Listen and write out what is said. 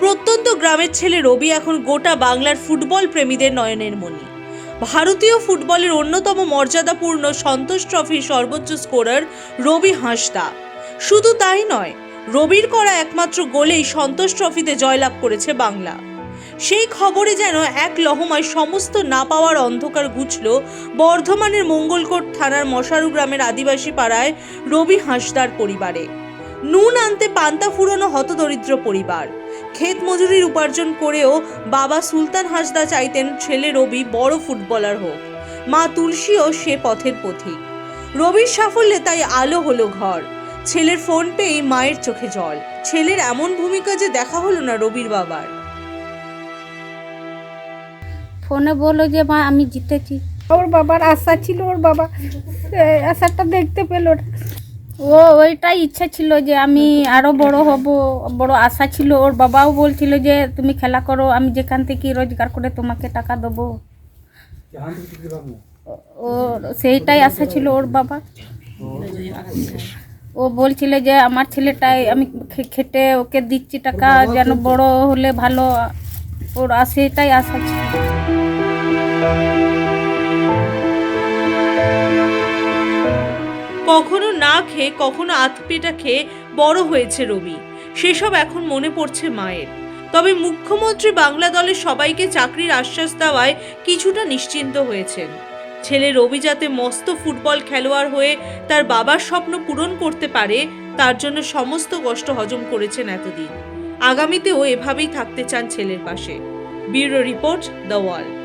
প্রত্যন্ত গ্রামের ছেলে রবি এখন গোটা বাংলার ফুটবল প্রেমীদের নয়নের মণি। ভারতীয় ফুটবলের অন্যতম মর্যাদাপূর্ণ সন্তোষ ট্রফির সর্বোচ্চ স্কোরার রবি হাঁসদা। শুধু তাই নয়, রবির করা একমাত্র গোলেই সন্তোষ ট্রফিতে জয়লাভ করেছে বাংলা। সেই খবরে যেন এক লহমায় সমস্ত না পাওয়ার অন্ধকার ঘুচল বর্ধমানের মঙ্গলকোট থানার মশারু গ্রামের আদিবাসী পাড়ায় রবি হাঁসদার পরিবারে। নুন আনতে পান্তা ফুরনো হতদরিদ্র পরিবার। ক্ষেত মজুরির উপার্জন করেও বাবা সুলতান হাসদা চাইতেন ছেলে রবি বড় ফুটবলার হোক। মা তুলসীও সে পথের পথিক। রবির সাফল্যে তাই আলো হলো ঘর। ছেলের ফোন পেয়েই মায়ের চোখে জল। ছেলের এমন ভূমিকা যে দেখা হলো না রবির বাবার। ফোনে বলল যে মা আমি জিতেছি। ওর বাবার আশা ছিল ওর বাবা আশাটা দেখতে পেল ও ওইটাই ইচ্ছা ছিল যে আমি আরও বড় হব। বড় আশা ছিল। ওর বাবাও বলছিল যে তুমি খেলা করো আমি যেখান থেকে রোজগার করে তোমাকে টাকা দেবো। ও সেইটাই আশা ছিল ওর বাবা। ও বলছিল যে আমার ছেলেটাই আমি খেটে ওকে দিচ্ছি টাকা যেন বড় হলে ভালো। ওর সেটাই আশা ছিল। কখনো না খেয়ে, কখনো আতপেটা খেয়ে বড় হয়েছে রবি। সেসব এখন মনে পড়ছে মায়ের। তবে মুখ্যমন্ত্রী বাংলা দলের সবাইকে চাকরির আশ্বাস দেওয়ায় কিছুটা নিশ্চিন্ত হয়েছেন। ছেলে রবি যাতে মস্ত ফুটবল খেলোয়াড় হয়ে তার বাবার স্বপ্ন পূরণ করতে পারে, তার জন্য সমস্ত কষ্ট হজম করেছেন এতদিন। আগামীতেও এভাবেই থাকতে চান ছেলের পাশে। Bureau report the world.